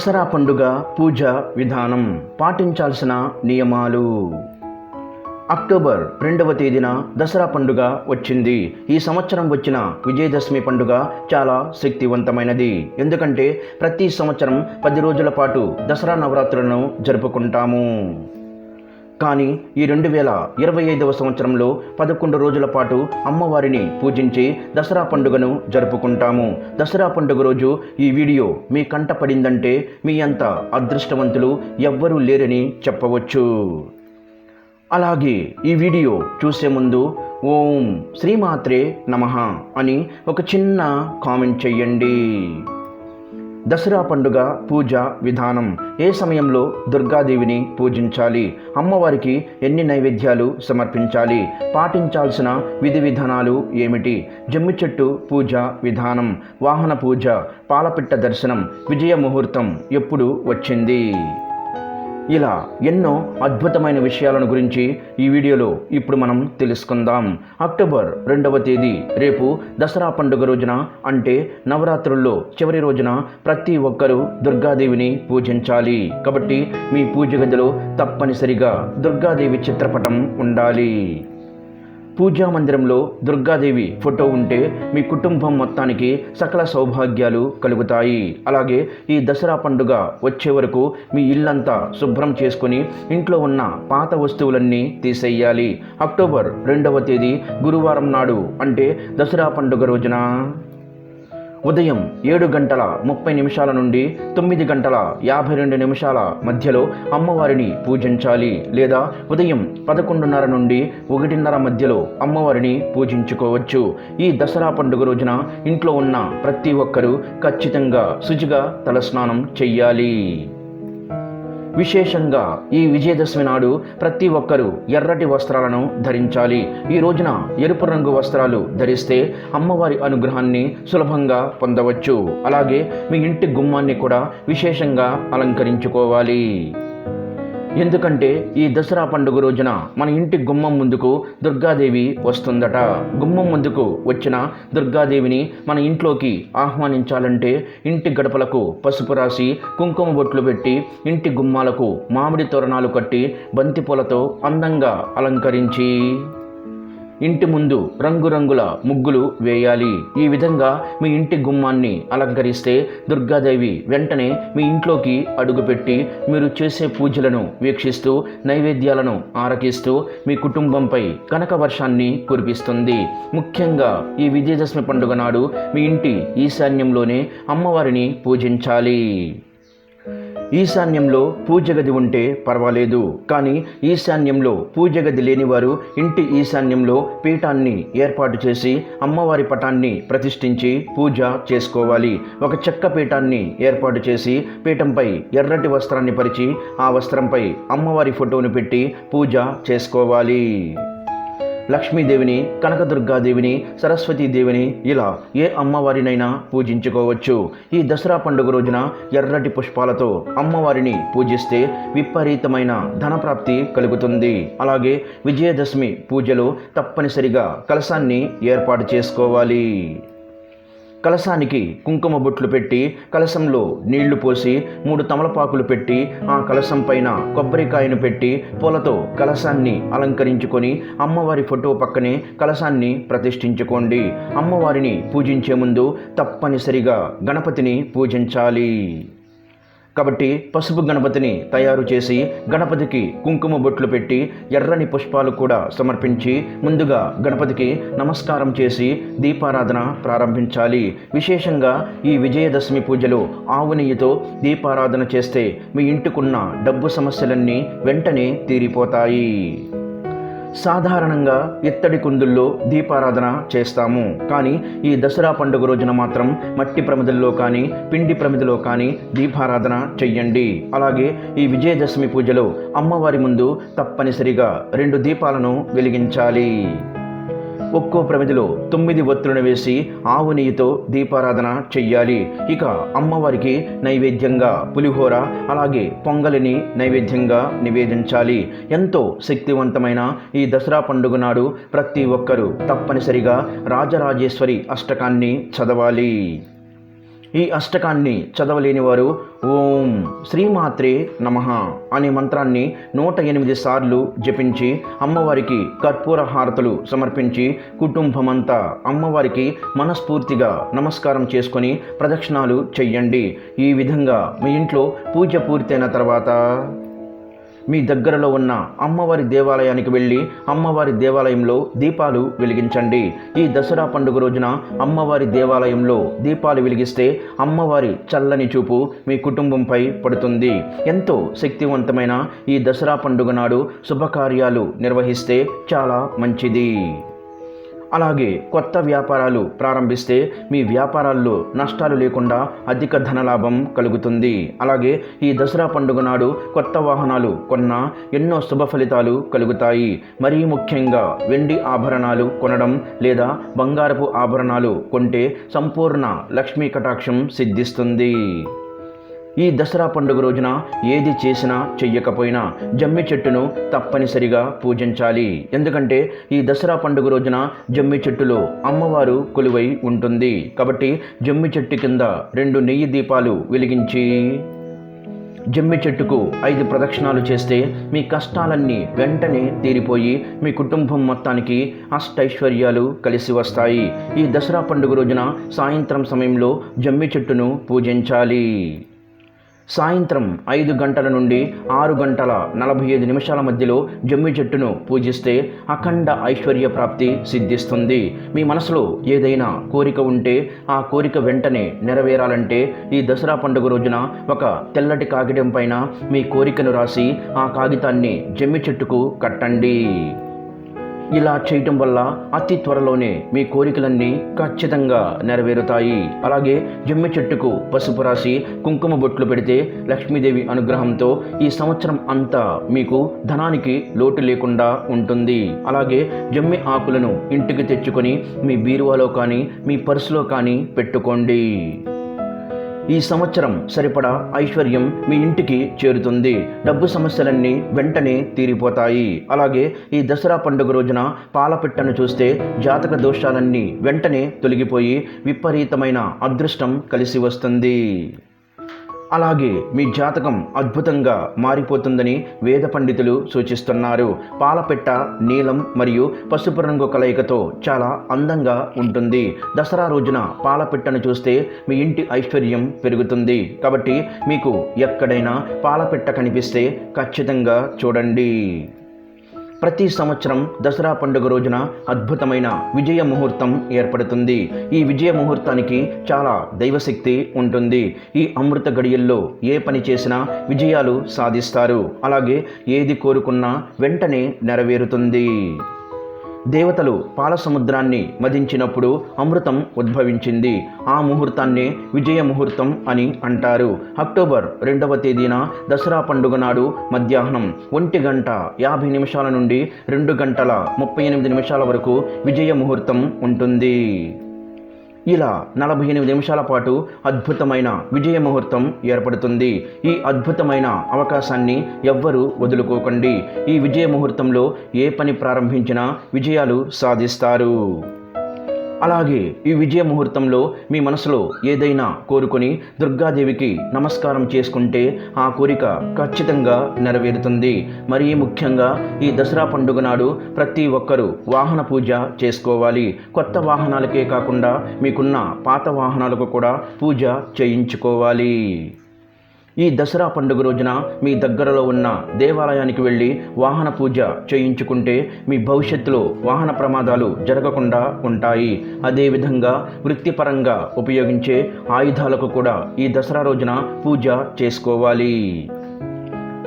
దసరా పండుగ పూజ విధానం పాటించాల్సిన నియమాలు. అక్టోబర్ రెండవ తేదీన దసరా పండుగ వచ్చింది. ఈ సంవత్సరం వచ్చిన విజయదశమి పండుగ చాలా శక్తివంతమైనది. ఎందుకంటే ప్రతి సంవత్సరం పది రోజుల పాటు దసరా నవరాత్రులను జరుపుకుంటాము. కానీ ఈ రెండు వేల ఇరవై ఐదవ సంవత్సరంలో పదకొండు రోజుల పాటు అమ్మవారిని పూజించి దసరా పండుగను జరుపుకుంటాము. దసరా పండుగ రోజు ఈ వీడియో మీ కంట పడిందంటే మీ అంత అదృష్టవంతులు ఎవ్వరూ లేరని చెప్పవచ్చు. అలాగే ఈ వీడియో చూసే ముందు ఓం శ్రీమాత్రే నమ అని ఒక చిన్న కామెంట్ చెయ్యండి. దసరా పండుగ పూజ విధానం ఏ సమయంలో దుర్గాదేవిని పూజించాలి? అమ్మవారికి ఎన్ని నైవేద్యాలు సమర్పించాలి? పాటించాల్సిన విధి విధానాలు ఏమిటి? జమ్మి చెట్టు పూజ విధానం వాహన పూజ పాలపిట్ట దర్శనం విజయ ముహూర్తం ఎప్పుడు వచ్చింది? ఇలా ఎన్నో అద్భుతమైన విషయాలను గురించి ఈ వీడియోలో ఇప్పుడు మనం తెలుసుకుందాం. అక్టోబర్ రెండవ తేదీ రేపు దసరా పండుగ రోజున అంటే నవరాత్రుల్లో చివరి రోజున ప్రతి ఒక్కరూ దుర్గాదేవిని పూజించాలి. కాబట్టి మీ పూజ గదిలో తప్పనిసరిగా దుర్గాదేవి చిత్రపటం ఉండాలి. పూజా మందిరంలో దుర్గాదేవి ఫోటో ఉంటే మీ కుటుంబం మొత్తానికి సకల సౌభాగ్యాలు కలుగుతాయి. అలాగే ఈ దసరా పండుగ వచ్చే వరకు మీ ఇల్లంతా శుభ్రం చేసుకుని ఇంట్లో ఉన్న పాత వస్తువులన్నీ తీసేయాలి. అక్టోబర్ రెండవ తేదీ గురువారం నాడు అంటే దసరా పండుగ రోజున. ఉదయం ఏడు గంటల ముప్పై నిమిషాల నుండి తొమ్మిది గంటల యాభై రెండు నిమిషాల మధ్యలో అమ్మవారిని పూజించాలి. లేదా ఉదయం పదకొండున్నర నుండి ఒకటిన్నర మధ్యలో అమ్మవారిని పూజించుకోవచ్చు. ఈ దసరా పండుగ రోజున ఇంట్లో ఉన్న ప్రతి ఒక్కరూ ఖచ్చితంగా శుచిగా తలస్నానం చెయ్యాలి. విశేషంగా ఈ విజయదశమి నాడు ప్రతి ఒక్కరూ ఎర్రటి వస్త్రాలను ధరించాలి. ఈ రోజున ఎరుపు రంగు వస్త్రాలు ధరిస్తే అమ్మవారి అనుగ్రహాన్ని సులభంగా పొందవచ్చు. అలాగే మీ ఇంటి గుమ్మాన్ని కూడా విశేషంగా అలంకరించుకోవాలి. ఎందుకంటే ఈ దసరా పండుగ రోజున మన ఇంటి గుమ్మం ముందుకు దుర్గాదేవి వస్తుందట. గుమ్మం ముందుకు వచ్చిన దుర్గాదేవిని మన ఇంట్లోకి ఆహ్వానించాలంటే ఇంటి గడపలకు పసుపు రాసి కుంకుమ బొట్లు పెట్టి ఇంటి గుమ్మాలకు మామిడి తోరణాలు కట్టి బంతిపూలతో అందంగా అలంకరించి ఇంటి ముందు రంగురంగుల ముగ్గులు వేయాలి. ఈ విధంగా మీ ఇంటి గుమ్మాన్ని అలంకరిస్తే దుర్గాదేవి వెంటనే మీ ఇంట్లోకి అడుగుపెట్టి మీరు చేసే పూజలను వీక్షిస్తూ నైవేద్యాలను ఆరకిస్తూ మీ కుటుంబంపై కనక వర్షాన్ని కురిపిస్తుంది. ముఖ్యంగా ఈ విజయదశమి పండుగ నాడు మీ ఇంటి ఈశాన్యంలోనే అమ్మవారిని పూజించాలి. ఈశాన్యంలో పూజ గది ఉంటే పర్వాలేదు. కానీ ఈశాన్యంలో పూజ గది లేనివారు ఇంటి ఈశాన్యంలో పీఠాన్ని ఏర్పాటు చేసి అమ్మవారి పటాన్ని ప్రతిష్ఠించి పూజ చేసుకోవాలి. ఒక చెక్క పీఠాన్ని ఏర్పాటు చేసి పీఠంపై ఎర్రటి వస్త్రాన్ని పరిచి ఆ వస్త్రంపై అమ్మవారి ఫోటోను పెట్టి పూజ చేసుకోవాలి. లక్ష్మీదేవిని కనకదుర్గాదేవిని సరస్వతీదేవిని ఇలా ఏ అమ్మవారినైనా పూజించుకోవచ్చు. ఈ దసరా పండుగ రోజున ఎర్రటి పుష్పాలతో అమ్మవారిని పూజిస్తే విపరీతమైన ధనప్రాప్తి కలుగుతుంది. అలాగే విజయదశమి పూజలో తప్పనిసరిగా కలశాన్ని ఏర్పాటు చేసుకోవాలి. కలశానికి కుంకుమ బొట్లు పెట్టి కలశంలో నీళ్ళు పోసి మూడు తమలపాకులు పెట్టి ఆ కలశం పైన కొబ్బరికాయను పెట్టి పూలతో కలశాన్ని అలంకరించుకొని అమ్మవారి ఫోటో పక్కనే కలశాన్ని ప్రతిష్ఠించుకోండి. అమ్మవారిని పూజించే ముందు తప్పనిసరిగా గణపతిని పూజించాలి. కాబట్టి పసుపు గణపతిని తయారు చేసి గణపతికి కుంకుమ బొట్లు పెట్టి ఎర్రని పుష్పాలు కూడా సమర్పించి ముందుగా గణపతికి నమస్కారం చేసి దీపారాధన ప్రారంభించాలి. విశేషంగా ఈ విజయదశమి పూజలో ఆవు నెయ్యితో దీపారాధన చేస్తే మీ ఇంటికున్న డబ్బు సమస్యలన్నీ వెంటనే తీరిపోతాయి. సాధారణంగా ఇత్తడి కుందుల్లో దీపారాధన చేస్తాము. కానీ ఈ దసరా పండుగ రోజున మాత్రం మట్టి ప్రమిదల్లో కానీ పిండి ప్రమిదలో కానీ దీపారాధన చెయ్యండి. అలాగే ఈ విజయదశమి పూజలో అమ్మవారి ముందు తప్పనిసరిగా రెండు దీపాలను వెలిగించాలి. ఒక్కో ప్రమిదిలో తొమ్మిది ఒత్తులను వేసి ఆవు నెయ్యితో దీపారాధన చెయ్యాలి. ఇక అమ్మవారికి నైవేద్యంగా పులిహోర అలాగే పొంగలిని నైవేద్యంగా నివేదించాలి. ఎంతో శక్తివంతమైన ఈ దసరా పండుగ నాడు ప్రతి ఒక్కరూ తప్పనిసరిగా రాజరాజేశ్వరి అష్టకాన్ని చదవాలి. ఈ అష్టకాన్ని చదవలేని వారు ఓం శ్రీమాత్రే నమ అనే మంత్రాన్ని నూట ఎనిమిది సార్లు జపించి అమ్మవారికి కర్పూర హారతులు సమర్పించి కుటుంబమంతా అమ్మవారికి మనస్ఫూర్తిగా నమస్కారం చేసుకొని ప్రదక్షిణాలు చెయ్యండి. ఈ విధంగా మీ ఇంట్లో పూజ పూర్తయిన తర్వాత మీ దగ్గరలో ఉన్న అమ్మవారి దేవాలయానికి వెళ్ళి అమ్మవారి దేవాలయంలో దీపాలు వెలిగించండి. ఈ దసరా పండుగ రోజున అమ్మవారి దేవాలయంలో దీపాలు వెలిగిస్తే అమ్మవారి చల్లని చూపు మీ కుటుంబంపై పడుతుంది. ఎంతో శక్తివంతమైన ఈ దసరా పండుగ నాడు శుభకార్యాలు నిర్వహిస్తే చాలా మంచిది. అలాగే కొత్త వ్యాపారాలు ప్రారంభిస్తే మీ వ్యాపారాల్లో నష్టాలు లేకుండా అధిక ధనలాభం కలుగుతుంది. అలాగే ఈ దసరా పండుగ నాడు కొత్త వాహనాలు కొన్నా ఎన్నో శుభ ఫలితాలు కలుగుతాయి. మరీ ముఖ్యంగా వెండి ఆభరణాలు కొనడం లేదా బంగారపు ఆభరణాలు కొంటే సంపూర్ణ లక్ష్మీ కటాక్షం సిద్ధిస్తుంది. ఈ దసరా పండుగ రోజున ఏది చేసినా చెయ్యకపోయినా జమ్మి చెట్టును తప్పనిసరిగా పూజించాలి. ఎందుకంటే ఈ దసరా పండుగ రోజున జమ్మి చెట్టులో అమ్మవారు కొలువై ఉంటుంది. కాబట్టి జమ్మి చెట్టు కింద రెండు నెయ్యి దీపాలు వెలిగించి జమ్మి చెట్టుకు ఐదు ప్రదక్షిణాలు చేస్తే మీ కష్టాలన్నీ వెంటనే తీరిపోయి మీ కుటుంబం మొత్తానికి అష్టైశ్వర్యాలు కలిసి వస్తాయి. ఈ దసరా పండుగ రోజున సాయంత్రం సమయంలో జమ్మి చెట్టును పూజించాలి. సాయంత్రం ఐదు గంటల నుండి ఆరు గంటల నలభై ఐదు నిమిషాల మధ్యలో జమ్మి చెట్టును పూజిస్తే అఖండ ఐశ్వర్య ప్రాప్తి సిద్ధిస్తుంది. మీ మనసులో ఏదైనా కోరిక ఉంటే ఆ కోరిక వెంటనే నెరవేరాలంటే ఈ దసరా పండుగ రోజున ఒక తెల్లటి కాగితం పైన మీ కోరికను రాసి ఆ కాగితాన్ని జమ్మి చెట్టుకు కట్టండి. ఇలా చేయటం వల్ల అతి త్వరలోనే మీ కోరికలన్నీ ఖచ్చితంగా నెరవేరుతాయి. అలాగే జమ్మి చెట్టుకు పసుపు రాసి కుంకుమ బొట్లు పెడితే లక్ష్మీదేవి అనుగ్రహంతో ఈ సంవత్సరం అంతా మీకు ధనానికి లోటు లేకుండా ఉంటుంది. అలాగే జమ్మి ఆకులను ఇంటికి తెచ్చుకొని మీ బీరువాలో కానీ మీ పర్సులో కానీ పెట్టుకోండి. ఈ సంవత్సరం సరిపడా ఐశ్వర్యం మీ ఇంటికి చేరుతుంది. డబ్బు సమస్యలన్నీ వెంటనే తీరిపోతాయి. అలాగే ఈ దసరా పండుగ రోజున పాలపిట్టను చూస్తే జాతక దోషాలన్నీ వెంటనే తొలగిపోయి విపరీతమైన అదృష్టం కలిసి వస్తుంది. అలాగే మీ జాతకం అద్భుతంగా మారిపోతుందని వేద పండితులు సూచిస్తున్నారు. పాలపెట్ట నీలం మరియు పసుపు రంగు కలయికతో చాలా అందంగా ఉంటుంది. దసరా రోజున పాలపెట్టను చూస్తే మీ ఇంటి ఐశ్వర్యం పెరుగుతుంది. కాబట్టి మీకు ఎక్కడైనా పాలపెట్ట కనిపిస్తే ఖచ్చితంగా చూడండి. ప్రతి సంవత్సరం దసరా పండుగ రోజున అద్భుతమైన విజయ ముహూర్తం ఏర్పడుతుంది. ఈ విజయ ముహూర్తానికి చాలా దైవశక్తి ఉంటుంది. ఈ అమృత గడియల్లో ఏ పని చేసినా విజయాలు సాధిస్తారు. అలాగే ఏది కోరుకున్నా వెంటనే నెరవేరుతుంది. దేవతలు పాల సముద్రాన్ని మదించినప్పుడు అమృతం ఉద్భవించింది. ఆ ముహూర్తాన్నే విజయ ముహూర్తం అని అంటారు. అక్టోబర్ రెండవ తేదీన దసరా పండుగ నాడు మధ్యాహ్నం ఒంటి గంట యాభై నిమిషాల నుండి రెండు గంటల ముప్పై ఎనిమిది నిమిషాల వరకు విజయ ముహూర్తం ఉంటుంది. ఇలా నలభై ఎనిమిది నిమిషాల పాటు అద్భుతమైన విజయ ముహూర్తం ఏర్పడుతుంది. ఈ అద్భుతమైన అవకాశాన్ని ఎవ్వరూ వదులుకోకండి. ఈ విజయ ముహూర్తంలో ఏ పని ప్రారంభించినా విజయాలు సాధిస్తారు. అలాగే ఈ విజయ ముహూర్తంలో మీ మనసులో ఏదైనా కోరుకొని దుర్గాదేవికి నమస్కారం చేసుకుంటే ఆ కోరిక ఖచ్చితంగా నెరవేరుతుంది. మరీ ముఖ్యంగా ఈ దసరా పండుగ నాడు ప్రతి ఒక్కరూ వాహన పూజ చేసుకోవాలి. కొత్త వాహనాలకే కాకుండా మీకున్న పాత వాహనాలకు కూడా పూజ చేయించుకోవాలి. ఈ దసరా పండుగ రోజున మీ దగ్గరలో ఉన్న దేవాలయానికి వెళ్ళి వాహన పూజ చేయించుకుంటే మీ భవిష్యత్తులో వాహన ప్రమాదాలు జరగకుండా ఉంటాయి. అదేవిధంగా వృత్తిపరంగా ఉపయోగించే ఆయుధాలకు కూడా ఈ దసరా రోజున పూజ చేసుకోవాలి.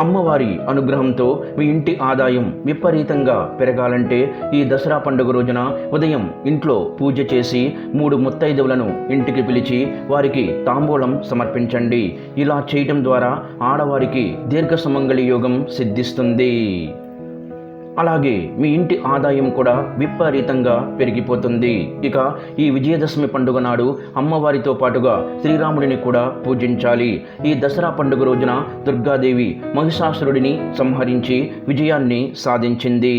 అమ్మవారి అనుగ్రహంతో మీ ఇంటి ఆదాయం విపరీతంగా పెరగాలంటే ఈ దసరా పండుగ రోజున ఉదయం ఇంట్లో పూజ చేసి మూడు ముత్తైదువులను ఇంటికి పిలిచి వారికి తాంబూలం సమర్పించండి. ఇలా చేయటం ద్వారా ఆడవారికి దీర్ఘ సుమంగళి యోగం సిద్ధిస్తుంది. అలాగే మీ ఇంటి ఆదాయం కూడా విపరీతంగా పెరిగిపోతుంది. ఇక ఈ విజయదశమి పండుగ నాడు అమ్మవారితో పాటుగా శ్రీరాముడిని కూడా పూజించాలి. ఈ దసరా పండుగ రోజున దుర్గాదేవి మహిషాసురుడిని సంహరించి విజయాన్ని సాధించింది.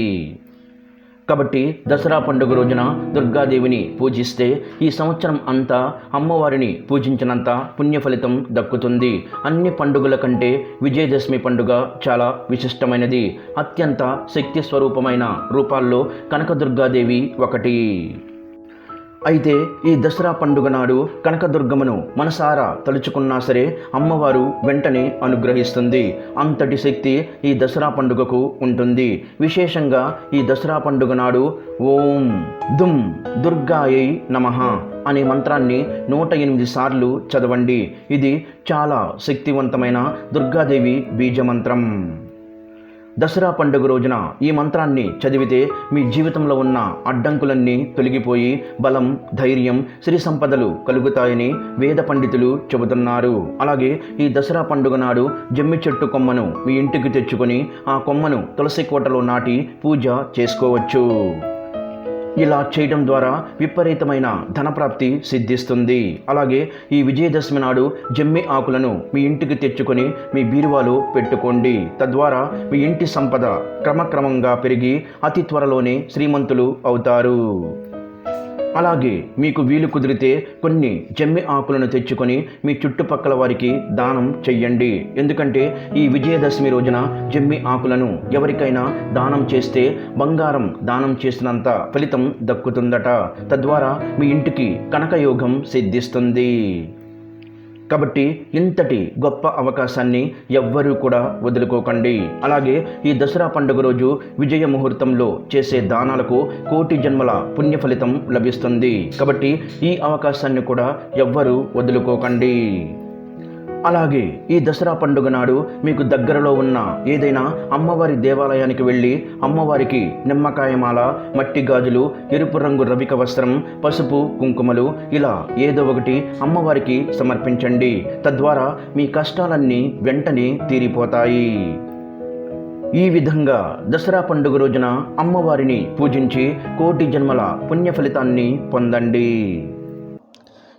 కాబట్టి దసరా పండుగ రోజున దుర్గాదేవిని పూజిస్తే ఈ సంవత్సరం అంతా అమ్మవారిని పూజించినంత పుణ్య ఫలితం దక్కుతుంది. అన్ని పండుగల కంటే విజయదశమి పండుగ చాలా విశిష్టమైనది. అత్యంత శక్తి స్వరూపమైన రూపాల్లో కనకదుర్గాదేవి ఒకటి. అయితే ఈ దసరా పండుగ నాడు కనకదుర్గమ్మను మనసారా తలుచుకున్నా సరే అమ్మవారు వెంటనే అనుగ్రహిస్తుంది. అంతటి శక్తి ఈ దసరా పండుగకు ఉంటుంది. విశేషంగా ఈ దసరా పండుగ నాడు ఓం దుమ్ దుర్గాయై నమః అనే మంత్రాన్ని నూట ఎనిమిది సార్లు చదవండి. ఇది చాలా శక్తివంతమైన దుర్గాదేవి బీజమంత్రం. దసరా పండుగ రోజున ఈ మంత్రాన్ని చదివితే మీ జీవితంలో ఉన్న అడ్డంకులన్నీ తొలగిపోయి బలం ధైర్యం సిరి సంపదలు కలుగుతాయని వేద పండితులు చెబుతున్నారు. అలాగే ఈ దసరా పండుగ నాడు జమ్మి చెట్టు కొమ్మను మీ ఇంటికి తెచ్చుకొని ఆ కొమ్మను తులసి కోటలో నాటి పూజ చేసుకోవచ్చు. ఇలా చేయడం ద్వారా విపరీతమైన ధనప్రాప్తి సిద్ధిస్తుంది. అలాగే ఈ విజయదశమి నాడు జమ్మి ఆకులను మీ ఇంటికి తెచ్చుకొని మీ బీరువాలో పెట్టుకోండి. తద్వారా మీ ఇంటి సంపద క్రమక్రమంగా పెరిగి అతి త్వరలోనే శ్రీమంతులు అవుతారు. అలాగే మీకు వీలు కుదిరితే కొన్ని జమ్మి ఆకులను తెచ్చుకొని మీ చుట్టుపక్కల వారికి దానం చెయ్యండి. ఎందుకంటే ఈ విజయదశమి రోజున జమ్మి ఆకులను ఎవరికైనా దానం చేస్తే బంగారం దానం చేసినంత ఫలితం దక్కుతుందట. తద్వారా మీ ఇంటికి కనకయోగం సిద్ధిస్తుంది. కాబట్టి ఇంతటి గొప్ప అవకాశాన్ని ఎవ్వరూ కూడా వదులుకోకండి. అలాగే ఈ దసరా పండుగ రోజు విజయ ముహూర్తంలో చేసే దానాలకు కోటి జన్మల పుణ్య ఫలితం లభిస్తుంది. కాబట్టి ఈ అవకాశాన్ని కూడా ఎవ్వరూ వదులుకోకండి. అలాగే ఈ దసరా పండుగ నాడు మీకు దగ్గరలో ఉన్న ఏదైనా అమ్మవారి దేవాలయానికి వెళ్ళి అమ్మవారికి నిమ్మకాయమాల మట్టి గాజులు ఎరుపు రంగు రవిక వస్త్రం పసుపు కుంకుమలు ఇలా ఏదో ఒకటి అమ్మవారికి సమర్పించండి. తద్వారా మీ కష్టాలన్నీ వెంటనే తీరిపోతాయి. ఈ విధంగా దసరా పండుగ రోజున అమ్మవారిని పూజించి కోటి జన్మల పుణ్య ఫలితాన్ని పొందండి.